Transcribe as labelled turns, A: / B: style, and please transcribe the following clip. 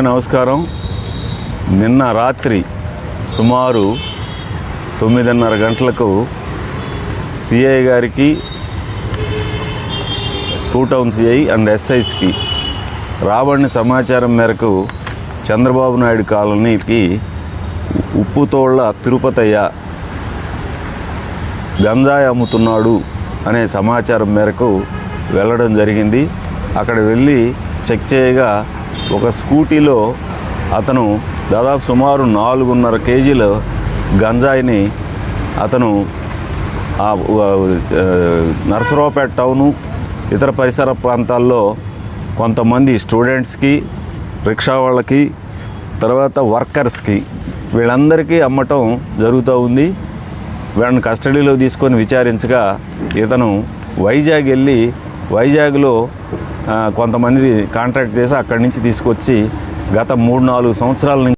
A: నమస్కారం. నిన్న రాత్రి సుమారు తొమ్మిదిన్నర గంటలకు సిఐ గారికి స్కూ టౌన్ సిఐ అండ్ ఎస్ఐస్కి రాబడిన సమాచారం మేరకు చంద్రబాబు నాయుడు కాలనీకి ఉప్పుతోళ్ళ తిరుపతయ్య గంజాయి అమ్ముతున్నాడు అనే సమాచారం మేరకు వెళ్ళడం జరిగింది. అక్కడ వెళ్ళి చెక్ చేయగా ఒక స్కూటీలో అతను దాదాపు సుమారు నాలుగున్నర కేజీల గంజాయిని అతను నర్సరావుపేట నరసరావుపేట టౌను ఇతర పరిసర ప్రాంతాల్లో కొంతమంది స్టూడెంట్స్కి రిక్షా వాళ్ళకి తర్వాత వర్కర్స్కి వీళ్ళందరికీ అమ్మటం జరుగుతూ ఉంది. వీళ్ళని కస్టడీలో తీసుకొని విచారించగా ఇతను వైజాగ్ వెళ్ళి వైజాగ్లో కొంతమంది కాంట్రాక్ట్ చేసి అక్కడి నుంచి తీసుకొచ్చి గత మూడు నాలుగు సంవత్సరాల నుంచి